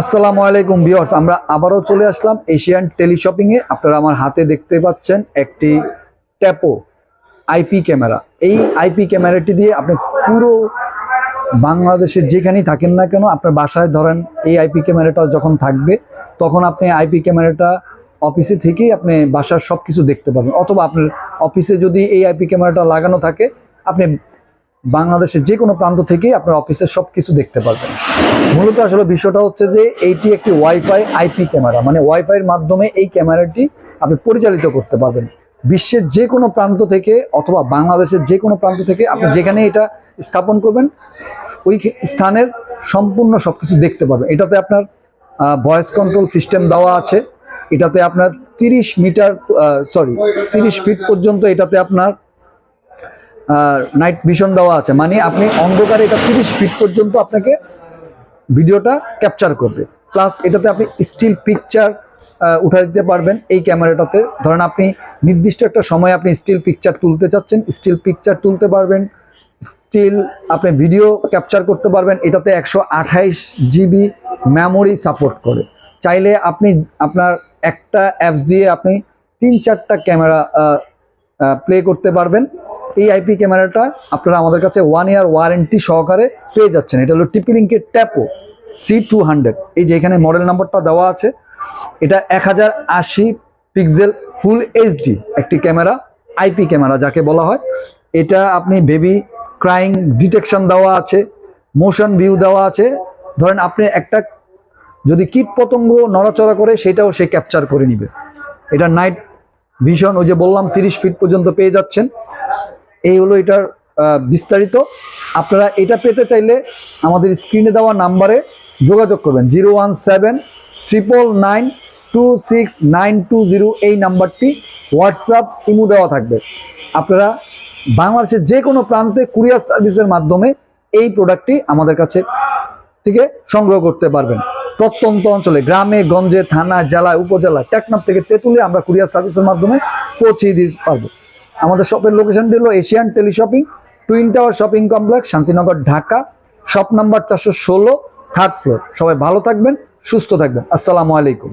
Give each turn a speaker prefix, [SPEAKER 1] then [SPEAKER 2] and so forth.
[SPEAKER 1] আসসালামু আলাইকুম ভিউয়ার্স, আমরা আবারও চলে আসলাম এশিয়ান টেলিশপিং এ। আপনারা আমার হাতে দেখতে পাচ্ছেন একটি ট্যাপো আইপি ক্যামেরা। এই আইপি ক্যামেরাটি দিয়ে আপনি পুরো বাংলাদেশের যেখানেই থাকেন না কেন, আপনার বাসায় ধরেন এই আইপি ক্যামেরাটা যখন থাকবে, তখন আপনি আইপি ক্যামেরাটা অফিসে থেকেই আপনি বাসার সব কিছু দেখতে পাবেন। অথবা আপনার অফিসে যদি এই আইপি ক্যামেরাটা লাগানো থাকে, আপনি বাংলাদেশের যে কোনো প্রান্ত থেকেই আপনার অফিসের সব কিছু দেখতে পারবেন। মূলত আসলে বিষয়টা হচ্ছে যে এইটি একটি ওয়াইফাই আইপি ক্যামেরা। মানে ওয়াইফাইয়ের মাধ্যমে এই ক্যামেরাটি আপনি পরিচালিত করতে পারবেন। বিশ্বের যে কোনো প্রান্ত থেকে অথবা বাংলাদেশের যে কোনো প্রান্ত থেকে আপনি যেখানে এটা স্থাপন করবেন, ওই স্থানের সম্পূর্ণ সব কিছু দেখতে পারবেন। এটাতে আপনার ভয়েস কন্ট্রোল সিস্টেম দেওয়া আছে। এটাতে আপনার তিরিশ মিটার সরি তিরিশ ফিট পর্যন্ত এটাতে আপনার নাইট ভিশন দেওয়া আছে। মানে আপনি অন্ধকারে এটা তিরিশ ফিট পর্যন্ত আপনাকে ভিডিওটা ক্যাপচার করবে। প্লাস এটাতে আপনি স্টিল পিকচার উঠা দিতে পারবেন এই ক্যামেরাটাতে ধরেন আপনি নির্দিষ্ট একটা সময় আপনি স্টিল পিকচার তুলতে চাচ্ছেন স্টিল পিকচার তুলতে পারবেন স্টিল আপনি ভিডিও ক্যাপচার করতে পারবেন। এটাতে একশো আঠাইশ জিবি মেমোরি সাপোর্ট করে। চাইলে আপনি আপনার একটা অ্যাপস দিয়ে আপনি তিন চারটা ক্যামেরা প্লে করতে পারবেন। এই আইপি ক্যামেরাটা আপনারা আমাদের কাছে ওয়ান ইয়ার ওয়ারেন্টি সহকারে পেয়ে যাচ্ছেন। এটা হলো টিপি লিঙ্কের ট্যাপো সি টু হান্ড্রেড এই যে এখানে মডেল নাম্বারটা দেওয়া আছে, এটা এক হাজার আশি পিক্সেল ফুল এইচডি একটি ক্যামেরা আইপি ক্যামেরা যাকে বলা হয়। এটা আপনি বেবি ক্রাইং ডিটেকশন দেওয়া আছে মোশন ভিউ দেওয়া আছে। ধরেন আপনি একটা যদি কীট পতঙ্গ নড়াচড়া করে, সেটাও সে ক্যাপচার করে নিবে। এটা নাইট ভিশন ওই যে বললাম, তিরিশ ফিট পর্যন্ত পেয়ে যাচ্ছেন। এই হলো এটার বিস্তারিত। আপনারা এটা পেতে চাইলে আমাদের স্ক্রিনে দেওয়া নাম্বারে যোগাযোগ করবেন। Zero one seven triple nine two six nine two zero এই নাম্বারটি হোয়াটসঅ্যাপ, ইমু দেওয়া থাকবে। আপনারা বাংলাদেশের যে কোনো প্রান্তে কুরিয়ার সার্ভিসের মাধ্যমে এই প্রোডাক্টটি আমাদের কাছে থেকে সংগ্রহ করতে পারবেন। প্রত্যন্ত অঞ্চলে, গ্রামে, গঞ্জে, থানা, জেলায় উপজেলা টেকনাফ থেকে তেঁতুলে আমরা কুরিয়ার সার্ভিসের মাধ্যমে পৌঁছিয়ে দিতে পারব। আমাদের শপের লোকেশন দিল Asian tele shopping twin tower shopping complex Shantinagar, Dhaka. Shop number চারশো ষোলো থার্ড ফ্লোর সবাই ভালো থাকবেন, সুস্থ থাকবেন। আসসালামু আলাইকুম।